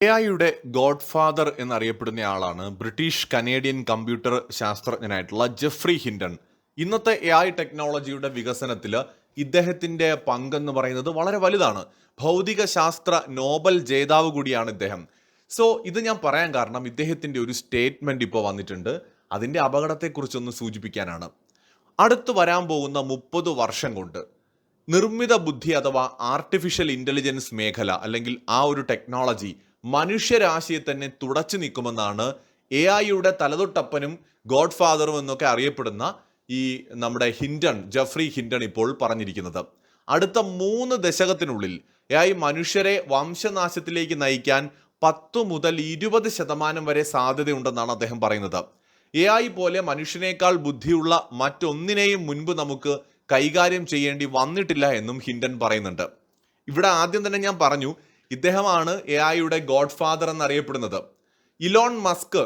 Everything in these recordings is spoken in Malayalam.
എ ഐയുടെ ഗോഡ് ഫാദർ എന്നറിയപ്പെടുന്ന ആളാണ് ബ്രിട്ടീഷ് കനേഡിയൻ കമ്പ്യൂട്ടർ ശാസ്ത്രജ്ഞനായിട്ടുള്ള ജെഫ്രി ഹിൻഡൺ. ഇന്നത്തെ എ ഐ ടെക്നോളജിയുടെ വികസനത്തിൽ ഇദ്ദേഹത്തിന്റെ പങ്കെന്ന് പറയുന്നത് വളരെ വലുതാണ്. ഭൗതിക ശാസ്ത്ര നോബൽ ജേതാവ് കൂടിയാണ് ഇദ്ദേഹം. സോ ഇത് ഞാൻ പറയാൻ കാരണം ഇദ്ദേഹത്തിന്റെ ഒരു സ്റ്റേറ്റ്മെന്റ് ഇപ്പോൾ വന്നിട്ടുണ്ട്. അതിന്റെ അപകടത്തെക്കുറിച്ചൊന്ന് സൂചിപ്പിക്കാനാണ്. അടുത്ത് വരാൻ പോകുന്ന മുപ്പത് വർഷം കൊണ്ട് നിർമ്മിത ബുദ്ധി അഥവാ ആർട്ടിഫിഷ്യൽ ഇന്റലിജൻസ് മേഖല അല്ലെങ്കിൽ ആ ഒരു ടെക്നോളജി മനുഷ്യരാശിയെ തന്നെ തുടച്ചു നീക്കുമെന്നാണ് എ ഐയുടെ തലതൊട്ടപ്പനും ഗോഡ് ഫാദറും എന്നൊക്കെ അറിയപ്പെടുന്ന ഈ നമ്മുടെ ഹിൻഡൺ ജഫ്രി ഹിൻഡൺ ഇപ്പോൾ പറഞ്ഞിരിക്കുന്നത്. അടുത്ത മൂന്ന് ദശകത്തിനുള്ളിൽ എ ഐ മനുഷ്യരെ വംശനാശത്തിലേക്ക് നയിക്കാൻ പത്ത് മുതൽ ഇരുപത് ശതമാനം വരെ സാധ്യതയുണ്ടെന്നാണ് അദ്ദേഹം പറയുന്നത്. എ ഐ പോലെ മനുഷ്യനേക്കാൾ ബുദ്ധിയുള്ള മറ്റൊന്നിനെയും മുൻപ് നമുക്ക് കൈകാര്യം ചെയ്യേണ്ടി വന്നിട്ടില്ല എന്നും ഹിൻഡൻ പറയുന്നുണ്ട്. ഇവിടെ ആദ്യം തന്നെ ഞാൻ പറഞ്ഞു ഇദ്ദേഹമാണ് എ ഐയുടെ ഗോഡ് ഫാദർ എന്നറിയപ്പെടുന്നത്. ഇലോൺ മസ്ക്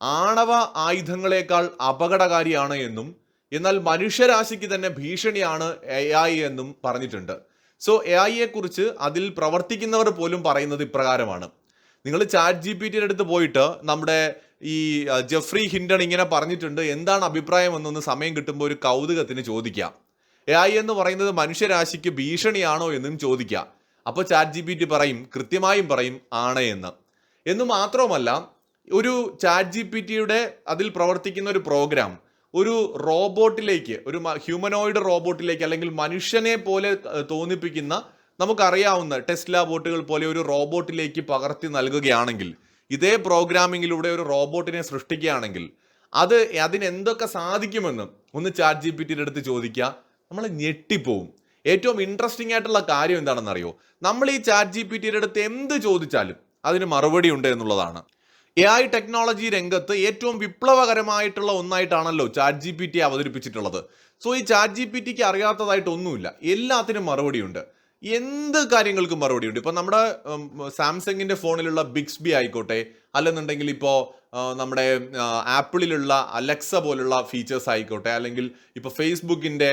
ആണവ ആയുധങ്ങളെക്കാൾ അപകടകാരിയാണ് എന്നും എന്നാൽ മനുഷ്യരാശിക്ക് തന്നെ ഭീഷണിയാണ് എ ഐ എന്നും പറഞ്ഞിട്ടുണ്ട്. സോ എ ഐയെ കുറിച്ച് അതിൽ പ്രവർത്തിക്കുന്നവർ പോലും പറയുന്നത് ഇപ്രകാരമാണ്. നിങ്ങൾ ചാറ്റ് ജി പി ടിയുടെ അടുത്ത് പോയിട്ട് നമ്മുടെ ഈ ജെഫ്രി ഹിൻഡൺ ഇങ്ങനെ പറഞ്ഞിട്ടുണ്ട് എന്താണ് അഭിപ്രായം എന്നൊന്ന് സമയം കിട്ടുമ്പോൾ ഒരു കൗതുകത്തിന് ചോദിക്കാം. എ ഐ എന്ന് പറയുന്നത് മനുഷ്യരാശിക്ക് ഭീഷണിയാണോ എന്നും ചോദിക്കാം. അപ്പോൾ ചാറ്റ് ജി പി ടി പറയും കൃത്യമായും പറയും ആണ് എന്ന്. എന്ന് മാത്രവുമല്ല ഒരു ചാറ്റ് ജി പി ടിയുടെ അതിൽ പ്രവർത്തിക്കുന്ന ഒരു പ്രോഗ്രാം ഒരു റോബോട്ടിലേക്ക് ഒരു ഹ്യൂമനോയിഡ് റോബോട്ടിലേക്ക് അല്ലെങ്കിൽ മനുഷ്യനെ പോലെ തോന്നിപ്പിക്കുന്ന നമുക്കറിയാവുന്ന ടെസ്ല ബോട്ടുകൾ പോലെ ഒരു റോബോട്ടിലേക്ക് പകർത്തി നൽകുകയാണെങ്കിൽ ഇതേ പ്രോഗ്രാമിങ്ങിലൂടെ ഒരു റോബോട്ടിനെ സൃഷ്ടിക്കുകയാണെങ്കിൽ അത് അതിനെന്തൊക്കെ സാധിക്കുമെന്ന് ഒന്ന് ചാറ്റ് ജി പി ടിയുടെ അടുത്ത് ചോദിക്കുക നമ്മൾ ഞെട്ടിപ്പോവും. ഏറ്റവും ഇൻട്രസ്റ്റിംഗ് ആയിട്ടുള്ള കാര്യം എന്താണെന്ന് അറിയോ നമ്മൾ ഈ ചാറ്റ് ജി പി ടിയുടെ അടുത്ത് എന്ത് ചോദിച്ചാലും അതിന് മറുപടി ഉണ്ട് എന്നുള്ളതാണ്. എ ഐ ടെക്നോളജി രംഗത്ത് ഏറ്റവും വിപ്ലവകരമായിട്ടുള്ള ഒന്നായിട്ടാണല്ലോ ചാറ്റ് ജി പി ടി അവതരിപ്പിച്ചിട്ടുള്ളത്. സോ ഈ ചാറ്റ് ജി പി ടിക്ക് അറിയാത്തതായിട്ട് ഒന്നുമില്ല എല്ലാത്തിനും മറുപടിയുണ്ട്. എന്ത് കാര്യങ്ങൾക്കും മറുപടി ഉണ്ട്? ഇപ്പൊ നമ്മുടെ സാംസങ്ങിന്റെ ഫോണിലുള്ള ബിക്സ്ബി ആയിക്കോട്ടെ അല്ലെന്നുണ്ടെങ്കിൽ ഇപ്പോൾ നമ്മുടെ ആപ്പിളിലുള്ള അലക്സ പോലുള്ള ഫീച്ചേഴ്സ് ആയിക്കോട്ടെ അല്ലെങ്കിൽ ഇപ്പോൾ ഫേസ്ബുക്കിന്റെ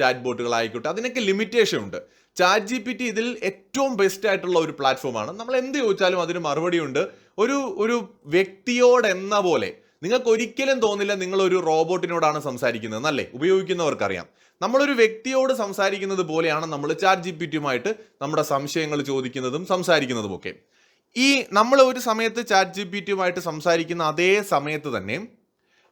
ചാറ്റ് ബോട്ടുകൾ ആയിക്കോട്ടെ അതിനൊക്കെ ലിമിറ്റേഷൻ ഉണ്ട്. ചാറ്റ് ജി പി ടി ഇതിൽ ഏറ്റവും ബെസ്റ്റ് ആയിട്ടുള്ള ഒരു പ്ലാറ്റ്ഫോമാണ് നമ്മൾ എന്ത് ചോദിച്ചാലും അതിന് മറുപടി ഉണ്ട്. ഒരു ഒരു വ്യക്തിയോടെന്ന പോലെ നിങ്ങൾക്ക് ഒരിക്കലും തോന്നില്ല നിങ്ങൾ ഒരു റോബോട്ടിനോടാണ് സംസാരിക്കുന്നത് എന്നല്ലേ? ഉപയോഗിക്കുന്നവർക്കറിയാം. നമ്മളൊരു വ്യക്തിയോട് സംസാരിക്കുന്നത് പോലെയാണ് നമ്മൾ ചാറ്റ് ജി പി ടിയുമായിട്ട് നമ്മുടെ സംശയങ്ങൾ ചോദിക്കുന്നതും സംസാരിക്കുന്നതും ഒക്കെ ഈ നമ്മൾ ഒരു സമയത്ത് ചാറ്റ് ജി പി ടിയുമായിട്ട് സംസാരിക്കുന്ന അതേ സമയത്ത് തന്നെ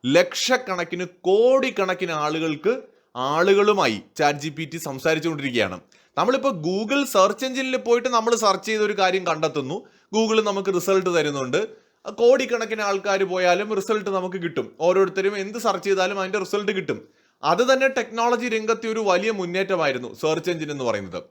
ലക്ഷക്കണക്കിന് കോടിക്കണക്കിന് ആളുകൾക്ക് ആളുകളുമായി ചാറ്റ് ജി പി ടി സംസാരിച്ചുകൊണ്ടിരിക്കുകയാണ്. നമ്മളിപ്പോൾ ഗൂഗിൾ സെർച്ച് എഞ്ചിനിൽ പോയിട്ട് നമ്മൾ സെർച്ച് ചെയ്ത ഒരു കാര്യം കണ്ടെത്തുന്നു. ഗൂഗിൾ നമുക്ക് റിസൾട്ട് തരുന്നുണ്ട്. കോടിക്കണക്കിന് ആൾക്കാർ പോയാലും റിസൾട്ട് നമുക്ക് കിട്ടും. ഓരോരുത്തരും എന്ത് സെർച്ച് ചെയ്താലും അതിന്റെ റിസൾട്ട് കിട്ടും. അത് തന്നെ ടെക്നോളജി രംഗത്തെ ഒരു വലിയ മുന്നേറ്റമായിരുന്നു സെർച്ച് എഞ്ചിൻ എന്ന് പറയുന്നത്.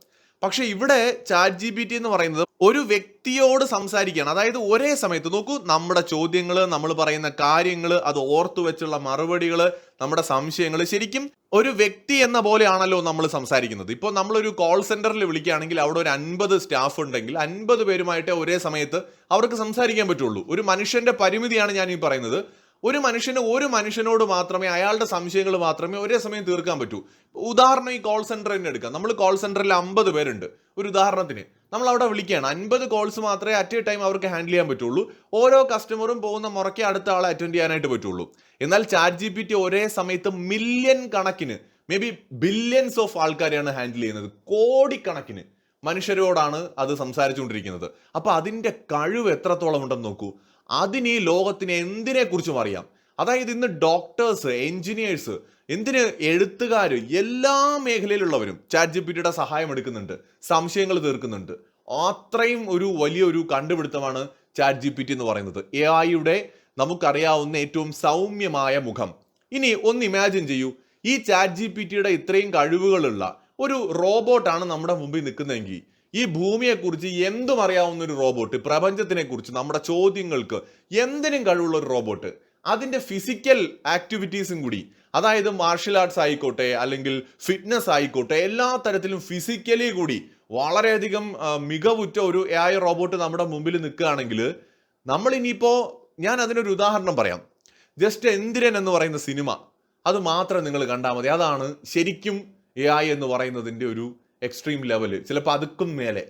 പക്ഷെ ഇവിടെ ചാറ്റ് ജി ബി ടി എന്ന് പറയുന്നത് ഒരു വ്യക്തിയോട് സംസാരിക്കുകയാണ്. അതായത് ഒരേ സമയത്ത് നോക്കൂ നമ്മുടെ ചോദ്യങ്ങൾ നമ്മൾ പറയുന്ന കാര്യങ്ങൾ അത് ഓർത്തു വെച്ചുള്ള മറുപടികൾ നമ്മുടെ സംശയങ്ങൾ ശരിക്കും ഒരു വ്യക്തി എന്ന പോലെയാണല്ലോ നമ്മൾ സംസാരിക്കുന്നത്. ഇപ്പോൾ നമ്മളൊരു കോൾ സെന്ററിൽ വിളിക്കുകയാണെങ്കിൽ അവിടെ ഒരു അൻപത് സ്റ്റാഫ് ഉണ്ടെങ്കിൽ അൻപത് പേരുമായിട്ട് ഒരേ സമയത്ത് അവർക്ക് സംസാരിക്കാൻ പറ്റുള്ളൂ. ഒരു മനുഷ്യന്റെ പരിമിതിയാണ് ഞാൻ ഈ പറയുന്നത്. ഒരു മനുഷ്യന് ഒരു മനുഷ്യനോട് മാത്രമേ അയാളുടെ സംശയങ്ങൾ മാത്രമേ ഒരേ സമയം തീർക്കാൻ പറ്റൂ. ഉദാഹരണം ഈ കോൾ സെന്റർ തന്നെ എടുക്കാം. നമ്മൾ കോൾ സെന്ററിൽ അമ്പത് പേരുണ്ട്. ഒരു ഉദാഹരണത്തിന് നമ്മൾ അവിടെ വിളിക്കുകയാണ്. അൻപത് കോൾസ് മാത്രമേ അറ്റ് എ ടൈം അവർക്ക് ഹാൻഡിൽ ചെയ്യാൻ പറ്റുള്ളൂ. ഓരോ കസ്റ്റമറും പോകുന്ന മുറയ്ക്ക് അടുത്ത ആളെ അറ്റൻഡ് ചെയ്യാനായിട്ട് പറ്റുള്ളൂ. എന്നാൽ ചാറ്റ് ജി പി ടി ഒരേ സമയത്ത് മില്യൺ കണക്കിന് മേ ബി ബില്യൺസ് ഓഫ് ആൾക്കാരെയാണ് ഹാൻഡിൽ ചെയ്യുന്നത്. കോടിക്കണക്കിന് മനുഷ്യരോടാണ് അത് സംസാരിച്ചുകൊണ്ടിരിക്കുന്നത്. അപ്പൊ അതിന്റെ കഴിവ് എത്രത്തോളം ഉണ്ടെന്ന് നോക്കൂ. അതിന് ഈ ലോകത്തിന് എന്തിനെ കുറിച്ചും അറിയാം. അതായത് ഇന്ന് ഡോക്ടേഴ്സ് എഞ്ചിനീയേഴ്സ് എന്തിന് എഴുത്തുകാർ എല്ലാ മേഖലയിലുള്ളവരും ചാറ്റ് ജി പി ടിയുടെ സഹായം എടുക്കുന്നുണ്ട്. സംശയങ്ങൾ തീർക്കുന്നുണ്ട്. അത്രയും ഒരു വലിയൊരു കണ്ടുപിടുത്തമാണ് ചാറ്റ് ജി പി ടി എന്ന് പറയുന്നത്. എ ഐയുടെ നമുക്കറിയാവുന്ന ഏറ്റവും സൗമ്യമായ മുഖം. ഇനി ഒന്ന് ഇമാജിൻ ചെയ്യൂ. ഈ ചാറ്റ് ജി പി ടിയുടെ ഇത്രയും കഴിവുകളുള്ള ഒരു റോബോട്ടാണ് നമ്മുടെ മുമ്പിൽ നിൽക്കുന്നതെങ്കിൽ ഈ ഭൂമിയെക്കുറിച്ച് എന്തും അറിയാവുന്ന ഒരു റോബോട്ട് പ്രപഞ്ചത്തിനെ കുറിച്ച് നമ്മുടെ ചോദ്യങ്ങൾക്ക് എന്തിനും കഴിവുള്ള ഒരു റോബോട്ട്. അതിന്റെ ഫിസിക്കൽ ആക്ടിവിറ്റീസും കൂടി അതായത് മാർഷൽ ആർട്സ് ആയിക്കോട്ടെ അല്ലെങ്കിൽ ഫിറ്റ്നസ് ആയിക്കോട്ടെ എല്ലാ തരത്തിലും ഫിസിക്കലി കൂടി വളരെയധികം മികവുറ്റ ഒരു എ ഐ റോബോട്ട് നമ്മുടെ മുമ്പിൽ നിൽക്കുകയാണെങ്കിൽ നമ്മൾ ഇനിയിപ്പോൾ ഞാൻ അതിനൊരു ഉദാഹരണം പറയാം. ജസ്റ്റ് എന്തിരൻ എന്ന് പറയുന്ന സിനിമ അത് മാത്രം നിങ്ങൾ കണ്ടാൽ മതി. അതാണ് ശരിക്കും എ ഐ എന്ന് പറയുന്നതിന്റെ ഒരു എക്സ്ട്രീം ലെവൽ ചിലപ്പോൾ അതുക്കും മേലെ.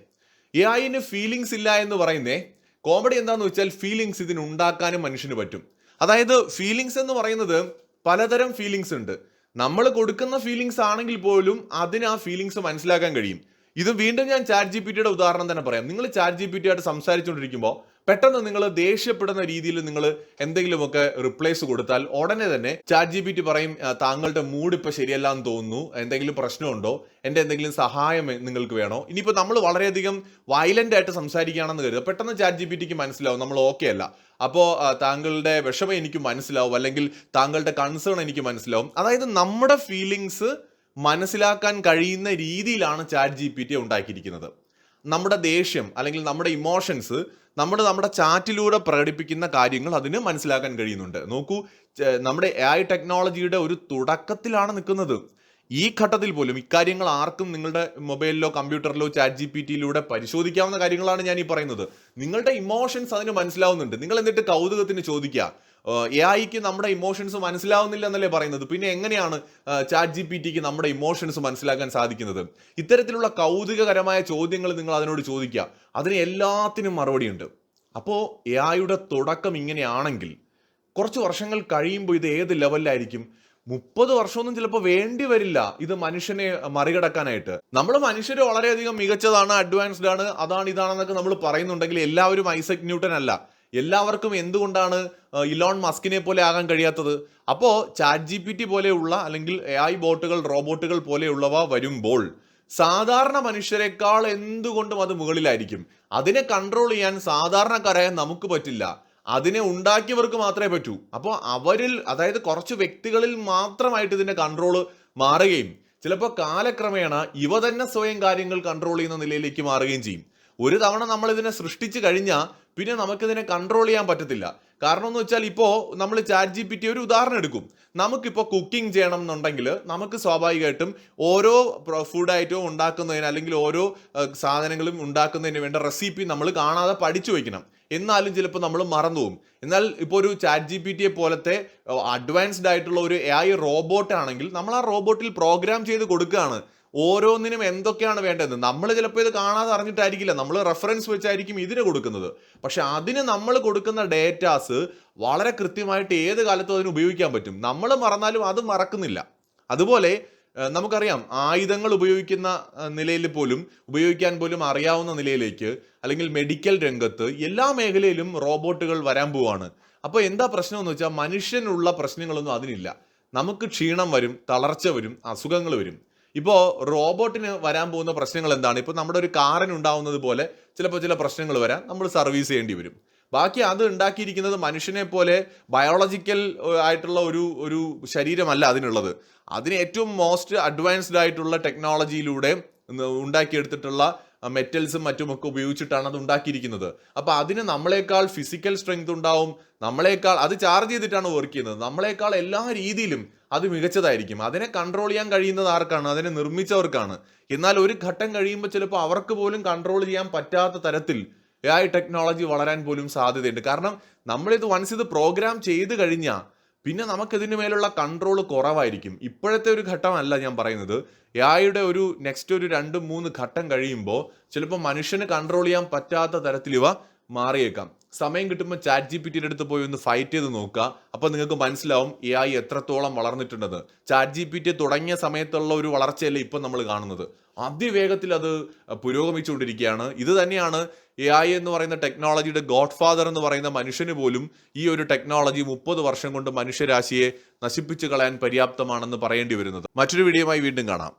എ ഐന് ഫീലിങ്സ് ഇല്ല എന്ന് പറയുന്നേ കോമഡി എന്താണെന്ന് വെച്ചാൽ ഫീലിങ്സ് ഇതിന് ഉണ്ടാക്കാനും മനുഷ്യന് പറ്റും. അതായത് ഫീലിങ്സ് എന്ന് പറയുന്നത് പലതരം ഫീലിങ്സ് ഉണ്ട്. നമ്മൾ കൊടുക്കുന്ന ഫീലിങ്സ് ആണെങ്കിൽ പോലും അതിന് ആ ഫീലിങ്സ് മനസ്സിലാക്കാൻ കഴിയും. ഇത് വീണ്ടും ഞാൻ ചാറ്റ് ജി പി ടിയുടെ ഉദാഹരണം തന്നെ പറയാം. നിങ്ങൾ ചാറ്റ് ജി പി ടി ആയിട്ട് സംസാരിച്ചുകൊണ്ടിരിക്കുമ്പോൾ പെട്ടെന്ന് നിങ്ങൾ ദേഷ്യപ്പെടുന്ന രീതിയിൽ നിങ്ങൾ എന്തെങ്കിലുമൊക്കെ റിപ്ലൈസ് കൊടുത്താൽ ഉടനെ തന്നെ ചാറ്റ് ജി പി ടി പറയും "ആ, താങ്കളുടെ മൂഡ് ഇപ്പൊ ശരിയല്ല എന്ന് തോന്നുന്നു. എന്തെങ്കിലും പ്രശ്നമുണ്ടോ? എന്റെ എന്തെങ്കിലും സഹായം നിങ്ങൾക്ക് വേണോ? ഇനിയിപ്പോൾ നമ്മൾ വളരെയധികം വയലന്റ് ആയിട്ട് സംസാരിക്കുകയാണെന്ന് കരുതുക. പെട്ടെന്ന് ചാറ്റ് ജി പി ടിക്ക് മനസ്സിലാവും നമ്മൾ ഓക്കെ അല്ല. അപ്പോൾ താങ്കളുടെ വിഷമം എനിക്ക് മനസ്സിലാവും. അല്ലെങ്കിൽ താങ്കളുടെ കൺസേൺ എനിക്ക് മനസ്സിലാവും. അതായത് നമ്മുടെ ഫീലിങ്സ് മനസ്സിലാക്കാൻ കഴിയുന്ന രീതിയിലാണ് ചാറ്റ് ജി പി ടി ഉണ്ടാക്കിയിരിക്കുന്നത്. നമ്മുടെ ദേഷ്യം അല്ലെങ്കിൽ നമ്മുടെ ഇമോഷൻസ് നമ്മൾ നമ്മുടെ ചാറ്റിലൂടെ പ്രകടിപ്പിക്കുന്ന കാര്യങ്ങൾ അതിന് മനസ്സിലാക്കാൻ കഴിയുന്നുണ്ട്. നോക്കൂ നമ്മുടെ എ ഐ ടെക്നോളജിയുടെ ഒരു തുടക്കത്തിലാണ് നിൽക്കുന്നത്. ഈ ഘട്ടത്തിൽ പോലും ഇക്കാര്യങ്ങൾ ആർക്കും നിങ്ങളുടെ മൊബൈലിലോ കമ്പ്യൂട്ടറിലോ ചാറ്റ് ജി പി ടിയിലൂടെ പരിശോധിക്കാവുന്ന കാര്യങ്ങളാണ് ഞാൻ ഈ പറയുന്നത്. നിങ്ങളുടെ ഇമോഷൻസ് അതിന് മനസ്സിലാവുന്നുണ്ട്. നിങ്ങൾ എന്നിട്ട് കൗതുകത്തിന് ചോദിക്കുക എ ഐക്ക് നമ്മുടെ ഇമോഷൻസ് മനസ്സിലാവുന്നില്ല എന്നല്ലേ പറയുന്നത്? പിന്നെ എങ്ങനെയാണ് ചാറ്റ് ജി പി ടിക്ക് നമ്മുടെ ഇമോഷൻസ് മനസ്സിലാക്കാൻ സാധിക്കുന്നത്? ഇത്തരത്തിലുള്ള കൗതുകകരമായ ചോദ്യങ്ങൾ നിങ്ങൾ അതിനോട് ചോദിക്കുക. അതിന് എല്ലാത്തിനും മറുപടിയുണ്ട്. അപ്പോൾ എ ഐയുടെ തുടക്കം ഇങ്ങനെയാണെങ്കിൽ കുറച്ച് വർഷങ്ങൾ കഴിയുമ്പോൾ ഇത് ഏത് ലെവലിലായിരിക്കും? മുപ്പത് വർഷമൊന്നും ചിലപ്പോൾ വേണ്ടി വരില്ല. ഇത് മനുഷ്യനെ മറികടക്കാനായിട്ട്. നമ്മൾ മനുഷ്യർ വളരെയധികം മികച്ചതാണ് അഡ്വാൻസ്ഡ് ആണ് അതാണ് ഇതാണെന്നൊക്കെ നമ്മൾ പറയുന്നുണ്ടെങ്കിൽ എല്ലാവരും ഐസക് ന്യൂട്ടൻ അല്ല. എല്ലാവർക്കും എന്തുകൊണ്ടാണ് ഇലോൺ മസ്കിനെ പോലെ ആകാൻ കഴിയാത്തത്? അപ്പോൾ ചാറ്റ് ജി പി ടി പോലെയുള്ള അല്ലെങ്കിൽ എ ഐ ബോട്ടുകൾ റോബോട്ടുകൾ പോലെയുള്ളവ വരുമ്പോൾ സാധാരണ മനുഷ്യരെക്കാൾ എന്തുകൊണ്ടും അത് മുകളിലായിരിക്കും. അതിനെ കൺട്രോൾ ചെയ്യാൻ സാധാരണക്കാരായ നമുക്ക് പറ്റില്ല. അതിനെ ഉണ്ടാക്കിയവർക്ക് മാത്രമേ പറ്റൂ. അപ്പോൾ അവരിൽ അതായത് കുറച്ച് വ്യക്തികളിൽ മാത്രമായിട്ട് ഇതിന്റെ കൺട്രോൾ മാറുകയും ചിലപ്പോൾ കാലക്രമേണ ഇവ തന്നെ സ്വയം കാര്യങ്ങൾ കൺട്രോൾ ചെയ്യുന്ന നിലയിലേക്ക് മാറുകയും ചെയ്യും. ഒരു തവണ നമ്മൾ ഇതിനെ സൃഷ്ടിച്ചു കഴിഞ്ഞാൽ പിന്നെ നമുക്കിതിനെ കൺട്രോൾ ചെയ്യാൻ പറ്റത്തില്ല. കാരണം എന്ന് വെച്ചാൽ ഇപ്പോൾ നമ്മൾ ചാറ്റ് ജി പി ടി ഒരു ഉദാഹരണം എടുക്കും. നമുക്കിപ്പോൾ കുക്കിംഗ് ചെയ്യണം എന്നുണ്ടെങ്കിൽ നമുക്ക് സ്വാഭാവികമായിട്ടും ഓരോ ഫുഡ് ഐറ്റവും ഉണ്ടാക്കുന്നതിന് അല്ലെങ്കിൽ ഓരോ സാധനങ്ങളും ഉണ്ടാക്കുന്നതിന് വേണ്ട റെസിപ്പി നമ്മൾ കാണാതെ പഠിച്ചു വയ്ക്കണം എന്നാലും ചിലപ്പോൾ നമ്മൾ മറന്നു പോകും എന്നാൽ ഇപ്പോൾ ഒരു ചാറ്റ് ജി പി ടിയെ പോലത്തെ അഡ്വാൻസ്ഡ് ആയിട്ടുള്ള ഒരു എ ഐ റോബോട്ട് ആണെങ്കിൽ നമ്മൾ ആ റോബോട്ടിൽ പ്രോഗ്രാം ചെയ്ത് കൊടുക്കുകയാണ്. ഓരോന്നിനും എന്തൊക്കെയാണ് വേണ്ടത്? നമ്മൾ ചിലപ്പോൾ ഇത് കാണാതെ അറിഞ്ഞിട്ടായിരിക്കില്ല. നമ്മൾ റെഫറൻസ് വെച്ചായിരിക്കും ഇതിന് കൊടുക്കുന്നത്. പക്ഷെ അതിന് നമ്മൾ കൊടുക്കുന്ന ഡേറ്റാസ് വളരെ കൃത്യമായിട്ട് ഏത് കാലത്തും അതിന് ഉപയോഗിക്കാൻ പറ്റും. നമ്മൾ മറന്നാലും അത് മറക്കുന്നില്ല. അതുപോലെ നമുക്കറിയാം ആയുധങ്ങൾ ഉപയോഗിക്കുന്ന നിലയിൽ പോലും ഉപയോഗിക്കാൻ പോലും അറിയാവുന്ന നിലയിലേക്ക് അല്ലെങ്കിൽ മെഡിക്കൽ രംഗത്ത് എല്ലാ മേഖലയിലും റോബോട്ടുകൾ വരാൻ പോവാണ്. അപ്പോൾ എന്താ പ്രശ്നം എന്ന് വെച്ചാൽ മനുഷ്യനുള്ള പ്രശ്നങ്ങളൊന്നും അതിനില്ല. നമുക്ക് ക്ഷീണം വരും തളർച്ച വരും അസുഖങ്ങൾ വരും. ഇപ്പോൾ റോബോട്ടിന് വരാൻ പോകുന്ന പ്രശ്നങ്ങൾ എന്താണ്? ഇപ്പോൾ നമ്മുടെ ഒരു കാറിന് ഉണ്ടാവുന്നത് പോലെ ചിലപ്പോൾ ചില പ്രശ്നങ്ങൾ വരാം. നമ്മൾ സർവീസ് ചെയ്യേണ്ടി വരും. ബാക്കി അത് ഉണ്ടാക്കിയിരിക്കുന്നത് മനുഷ്യനെ പോലെ ബയോളജിക്കൽ ആയിട്ടുള്ള ഒരു ഒരു ശരീരമല്ല അതിനുള്ളത്. അതിന് ഏറ്റവും മോസ്റ്റ് അഡ്വാൻസ്ഡ് ആയിട്ടുള്ള ടെക്നോളജിയിലൂടെ ഉണ്ടാക്കിയെടുത്തിട്ടുള്ള മെറ്റൽസും മറ്റുമൊക്കെ ഉപയോഗിച്ചിട്ടാണ് അത് ഉണ്ടാക്കിയിരിക്കുന്നത്. അപ്പൊ അതിന് നമ്മളെക്കാൾ ഫിസിക്കൽ സ്ട്രെങ്ത് ഉണ്ടാവും. നമ്മളെക്കാൾ അത് ചാർജ് ചെയ്തിട്ടാണ് വർക്ക് ചെയ്യുന്നത്. നമ്മളെക്കാൾ എല്ലാ രീതിയിലും അത് മികച്ചതായിരിക്കും. അതിനെ കൺട്രോൾ ചെയ്യാൻ കഴിയുന്നത് ആർക്കാണ്? അതിനെ നിർമ്മിച്ചവർക്കാണ്. എന്നാൽ ഒരു ഘട്ടം കഴിയുമ്പോൾ ചിലപ്പോൾ അവർക്ക് പോലും കൺട്രോൾ ചെയ്യാൻ പറ്റാത്ത തരത്തിൽ എ ടെക്നോളജി വളരാൻ പോലും സാധ്യതയുണ്ട്. കാരണം നമ്മളിത് വൺസ് ഇത് പ്രോഗ്രാം ചെയ്ത് കഴിഞ്ഞാൽ പിന്നെ നമുക്കിതിന് മേലുള്ള കൺട്രോൾ കുറവായിരിക്കും. ഇപ്പോഴത്തെ ഒരു ഘട്ടമല്ല ഞാൻ പറയുന്നത്. എ ഐയുടെ ഒരു നെക്സ്റ്റ് ഒരു രണ്ട് മൂന്ന് ഘട്ടം കഴിയുമ്പോൾ ചിലപ്പോൾ മനുഷ്യന് കൺട്രോൾ ചെയ്യാൻ പറ്റാത്ത തരത്തിൽ ഇവ മാറിയേക്കാം. സമയം കിട്ടുമ്പോൾ ചാറ്റ് ജി പി ടിയുടെ അടുത്ത് പോയി ഒന്ന് ഫൈറ്റ് ചെയ്ത് നോക്കുക. അപ്പോൾ നിങ്ങൾക്ക് മനസ്സിലാവും എ ഐ എത്രത്തോളം വളർന്നിട്ടുണ്ടെന്ന്. ചാറ്റ് ജി പി ടി തുടങ്ങിയ സമയത്തുള്ള ഒരു വളർച്ചയല്ല ഇപ്പം നമ്മൾ കാണുന്നത്. അതിവേഗത്തിൽ അത് പുരോഗമിച്ചുകൊണ്ടിരിക്കുകയാണ്. ഇത് തന്നെയാണ് എ ഐ എന്ന് പറയുന്ന ടെക്നോളജിയുടെ ഗോഡ് ഫാദർ എന്ന് പറയുന്ന മനുഷ്യന് പോലും ഈ ഒരു ടെക്നോളജി മുപ്പത് വർഷം കൊണ്ട് മനുഷ്യരാശിയെ നശിപ്പിച്ചു കളയാൻ പര്യാപ്തമാണെന്ന് പറയേണ്ടി വരുന്നത്. മറ്റൊരു വീഡിയോയുമായി വീണ്ടും കാണാം.